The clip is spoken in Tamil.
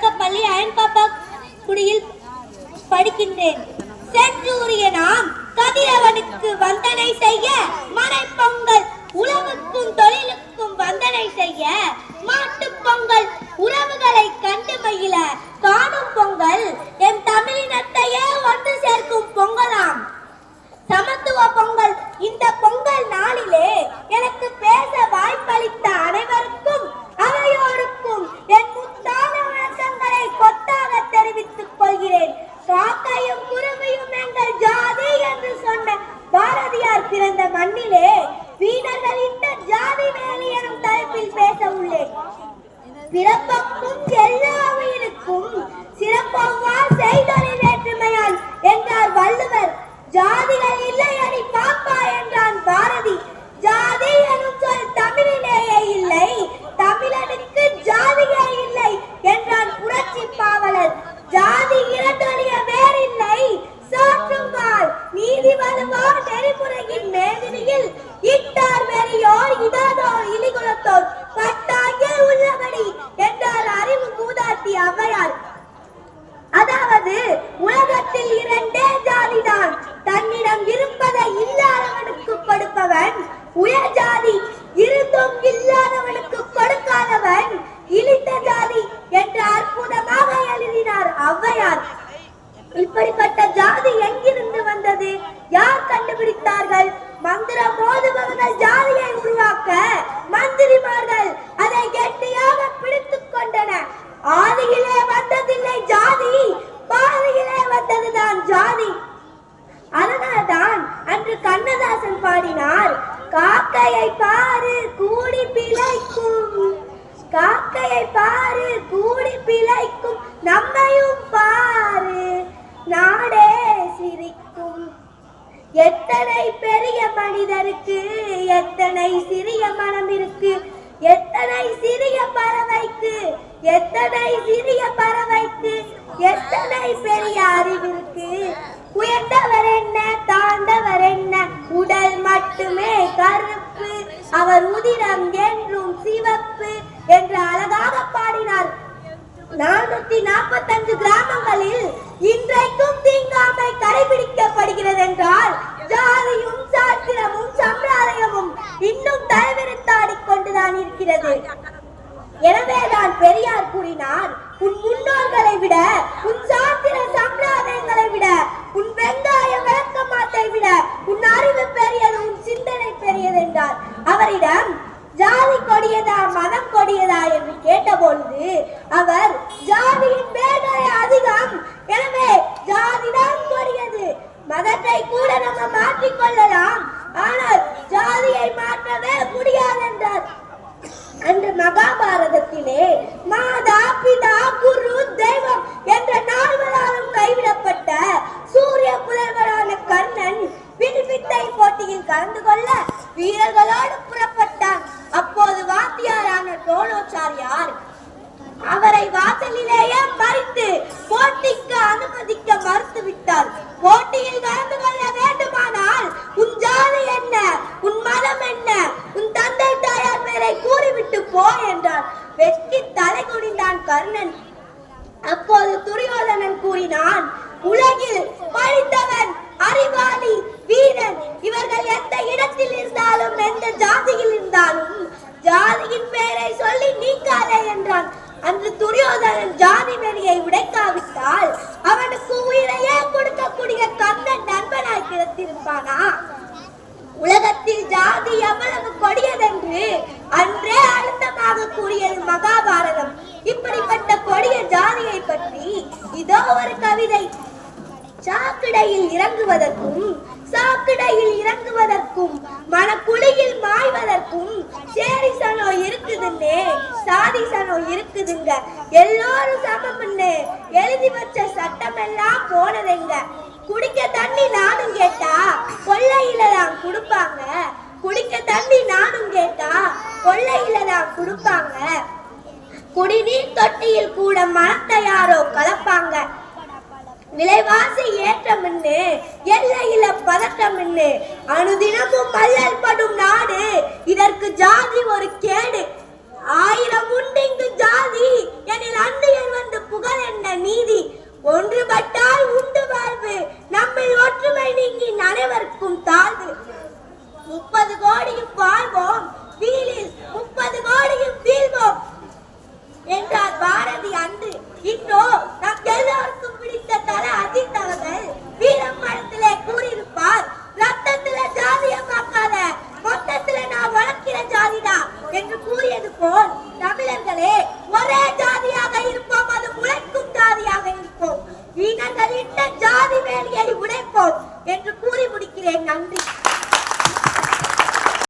தொடக்கப்பள்ளி அயன்பாப்பா குடியில் படிக்கின்றேன். சென்றூரிய நாம் கதிரவனுக்கு வந்தனை செய்ய மனைப்பொங்கல் உழவுக்கும் தொழிலுக்கும் வந்தனை செய்ய மாட்டுப் பொங்கல் உறவுகளை கண்டு மகிழ காணும் பொங்கல் என் தமிழினத்தையே ஒன்று பிறப்பக்கும் எல்லா உயிருக்கும் சிறப்பவ்வா செய்தொழில் வேற்றுமையால் என்றார் வள்ளுவர் ஜாதிகள் இல்லை உயர் ஜாதி இருந்தும் இல்லாதவனுக்கு கொடுக்காதவன் இழித்த ஜாதி என்று அற்புதமாக எழுதினார் ஔவையார். இப்படிப்பட்ட ஜாதி எங்கிருந்து எத்தனை பெரிய மனிதருக்கு எத்தனை சிறிய மனம் இருக்கு எத்தனை சிறிய பறவைக்கு எத்தனை சிறிய பறவைக்கு எத்தனை பெரிய அறிவிருக்கு உயர்ந்தவர் என்ன தாழ்ந்தவர் என்ன உடல் மட்டுமே கருப்பு அவர் உதிரம் என்றும் சிவப்பு என்று அழகாக பாடினார். நானூத்தி நாற்பத்தஞ்சு கிராமங்களில் இன்றைக்கும் தீங்காமை கடைபிடிக்கப்படுகிறது என்றால் ஜாதியும் சாத்திரமும் சம்பிரதாயமும் இன்னும் தலைவிரித்தாடி கொண்டுதான் இருக்கிறது. எனவேதான் பெரியார் கூறினார் உன் முன்னோர்களை விட உன் சாத்திர சம்பிரதாயங்களை விட உன் வெங்காய விளக்கமாத்தை விட உன் அறிவு பெரியது உன் சிந்தனை பெரியது என்றார். அவரிடம் ஜாதி கொடியதா மதம் கொடியதா? என்று கேட்டபொழுது அவர் ஜாதியின் வேதனை அதிகம் எனவே ஜாதிதான் கொடியது மதத்தை கூட நம்ம மாற்றிக் கொள்ளலாம் ஆனால் ஜாதியை மாற்றவே முடியாது என்றார் அன்று மகாபாரதத்திலே மாதா பிதா குரு தெய்வம் என்ற நால்வராலும் கைவிடப்பட்ட சூரிய புலவரான கர்ணன் வில்வித்தை போட்டியில் கலந்து கொள்ள வீரர்களோடு புறப்பட்டான். அப்போது வாத்தியாரான டோலோச்சாரியார் அவரை வாசலிலேயே மறித்து போட்டிக்கு அனுமதிக்க மறுத்து விட்டார் போட்டியில் கலந்து கொள்ள வேண்டுமானால் உன் ஜாதி என்ன உன் மதம் என்ன உன் தந்தை தாயார் பெயரை கூறிவிட்டு போ என்றார். வெட்கி தலை குனிந்தான் கர்ணன். அப்போது துரியோதனன் கூறினான் உலகில் படித்தவன் அறிவாளி வீரன் இவர்கள் எந்த இடத்தில் இருந்தாலும் எந்த ஜாதியில் இருந்தாலும் ஜாதியின் பெயரை சொல்லி நீக்காதே என்றான். அன்று துரியோதனன் ஜாதி வெறியை உடைக்காவிட்டால் கொடிய பற்றி இதோ ஒரு கவிதை. சாக்கடையில் இறங்குவதற்கும் சாக்கடையில் இறங்குவதற்கும் மனக்குழியில் மாய்வதற்கும் சேரி சனோ இருக்குதுன்னே சாதி சனோ இருக்குதுங்க. எல்லோரும் சமம்னு எழுதி வச்ச சட்டம் எல்லாம் போனதுங்க? குடிக்க தண்ணி நானும் கேட்டா கொள்ளையில தான் கொடுப்பாங்க. குடிக்க தண்ணி நானும் கேட்டா கொள்ளையில தான் கொடுப்பாங்க. குடிநீர் தொட்டியில் கூட மரத்தை யாரோ கலப்பாங்க. விலைவாசி ஏற்றமின்னு எல்லையில பதட்டமின்னு அனுதினமும் மல்லல் படும் நாடு. இதற்கு ஜாதி ஒரு கேடு.